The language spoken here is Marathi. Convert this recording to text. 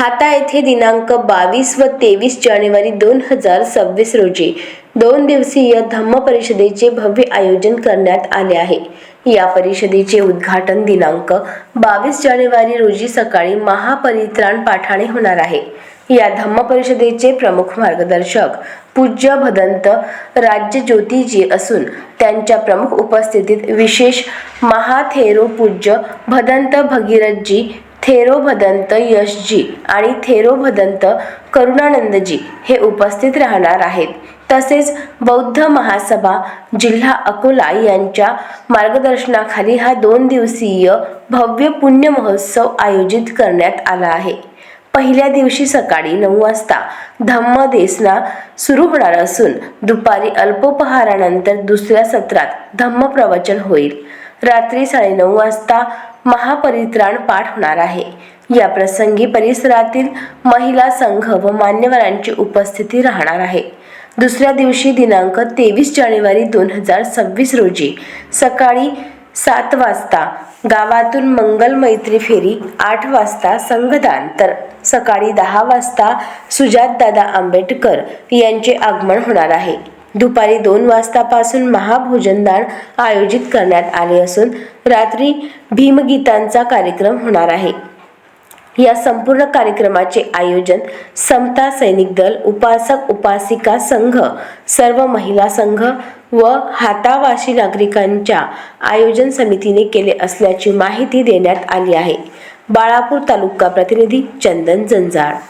हाता येथे दिनांक बावीस व तेवीस जानेवारी दोन हजार सव्वीस रोजी दोन दिवसीय धम्म परिषदेचे भव्य आयोजन करण्यात आले आहे. या परिषदेचे उद्घाटन दिनांक बावीस जानेवारी रोजी सकाळी महापरित्राण पाठाने होणार आहे. या धम्म परिषदेचे प्रमुख मार्गदर्शक पूज्य भदंत राज्य ज्योतिजी असून त्यांच्या प्रमुख उपस्थितीत विशेष महाथेरो पूज्य भदंत भगीरथजी थेरो भदंत यशजी आणि थेरो भदंत करुणानंदजी हे उपस्थित राहणार आहेत. तसेच बौद्ध महासभा जिल्हा अकोला यांच्या मार्गदर्शनाखाली हा दोन दिवसीय भव्य पुण्य महोत्सव आयोजित करण्यात आला आहे. पहिल्या दिवशी सकाळी नऊ वाजता धम्म देसना सुरू होणार असून दुपारी अल्पोपहारानंतर दुसऱ्या सत्रात धम्म प्रवचन होईल. रात्री साडेनऊ वाजता महापरित्राण पाठ होणार आहे. या प्रसंगी परिसरातील महिला संघ व मान्यवरांची उपस्थिती राहणार आहे. दुसऱ्या दिवशी दिनांक तेवीस जानेवारी दोन हजार सव्वीस रोजी सकाळी सात वाजता गावातून मंगल मैत्री फेरी आठ वाजता संघदान तर सकाळी दहा वाजता सुजातदादा आंबेडकर यांचे आगमन होणार आहे. दुपारी दोन वाजतापासून महाभोजनदान आयोजित करण्यात आले असून रात्री भीमगीतांचा कार्यक्रम होणार आहे. या संपूर्ण कार्यक्रमाचे आयोजन समता सैनिक दल उपासक उपासिका संघ सर्व महिला संघ व हातावाशी नागरिकांच्या आयोजन समितीने केले असल्याची माहिती देण्यात आली आहे. बाळापूर तालुका प्रतिनिधी चंदन जंजाळ.